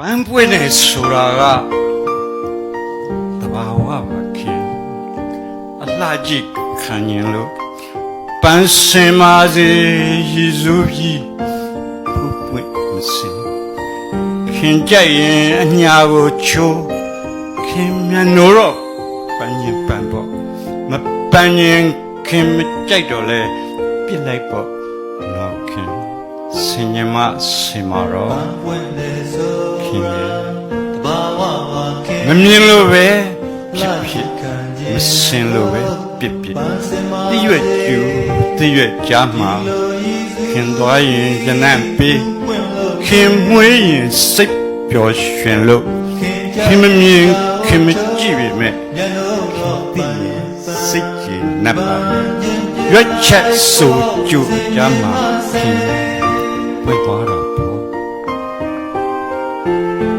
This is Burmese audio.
ပန်းပွင့်နေဆိုတာကတဘာဝပါခင်အလှကြည့်ခံရင်လို့ပန်းစင်မာစေရည်စူးပြီးဖူးပွင့်မစင်ခင်ကြိုက်ရင်အညာကိုချိုးခင်မြတ်နိုးတော့ပန်းရင်ပန်းပေါ့မပန်းရင်ခင်မကြိုက်တော့လဲပြစ်လိုက်ပေါ့တော့ခင်စ င်ញမစင်မာတော့ပွင့်လေဆိုခင်ရဲ့တဘာဝဝခင်မမြင်လို့ပဲဖြစ်ဖြစ်ခံမခြင်းစင်လို့ပဲပြစ်ပြစ်ပန်းစင်မာတရွက်ကျူတရွက်ကြားမှာလိုဤစခင်သွားရင်ကျနံ့ပေးပွင့်လို့ခင်မွေးရင်စိတ်ပျော်ရွှင်လို့ခင်ကြခင်မမြင်ခင်မကြည့်ပေမဲ့ညနိုးတော့ပန်းရင်စိတ်ကြီးနပ်ပါရွက်ချက်ဆိုကျူကြားမှာခင် ဝိတ်သွားတော့